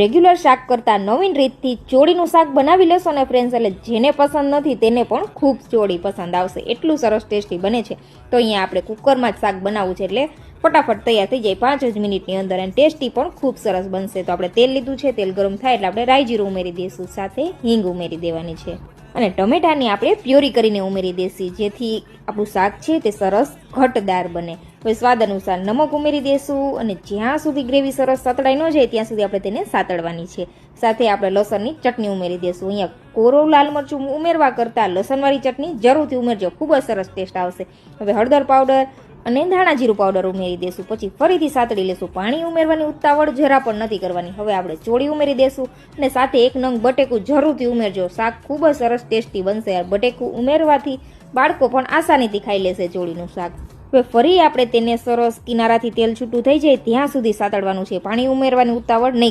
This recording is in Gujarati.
રેગ્યુલર શાક કરતાં નવીન રીતથી ચોળીનું શાક બનાવી લેશો ને ફ્રેન્ડ્સ એટલે જેને પસંદ નથી તેને પણ ખૂબ ચોળી પસંદ આવશે. એટલું સરસ ટેસ્ટી બને છે. તો અહીંયા આપણે કુકરમાં જ શાક બનાવવું છે, એટલે ફટાફટ તૈયાર થઈ જાય પાંચ જ મિનિટની અંદર અને ટેસ્ટી પણ ખૂબ સરસ બનશે. તો આપણે તેલ લીધું છે, તેલ ગરમ થાય, એટલે આપણે રાઈ જીરું ઉમેરી દઈશું, સાથે હિંગ ઉમેરી દેવાની છે. અને ટમેટાની આપણે પ્યોરી કરીને ઉમેરી દેશું જેથી આપણું શાક છે તે સરસ ઘટદાર બને. હવે સ્વાદ અનુસાર નમક ઉમેરી દઈશું અને જ્યાં સુધી ગ્રેવી સરસ સતળાઈ ન જાય ત્યાં સુધી આપણે તેને સાતળવાની છે. સાથે આપણે લસણની ચટણી ઉમેરી દઈશું અહીંયા કોરો લાલ મરચું ઉમેરવા કરતાં લસણવાળી ચટણી જરૂરથી ઉમેરજો. ખૂબ જ સરસ ટેસ્ટ આવશે. હવે હળદર પાવડર અને ધાણા જીરું પાવડર ઉમેરી દેશું. પછી ફરીથી સાતડી લેશું. પાણી ઉમેરવાની ઉતાવળ જરા પણ નથી કરવાની. હવે આપણે ચોળી ઉમેરી દેશું અને સાથે એક નંગ બટેકું જરૂરથી ઉમેરજો. શાક ખૂબ જ સરસ ટેસ્ટી બનશે. યાર બટેકું ઉમેરવાથી બાળકો પણ આસાનીથી ખાઈ લેશે ચોળીનું શાક. હવે ફરી આપણે તેને સરસ કિનારાથી તેલ છૂટું થઈ જાય ત્યાં સુધી સાતડવાનું છે. પાણી ઉમેરવાની ઉતાવળ નહીં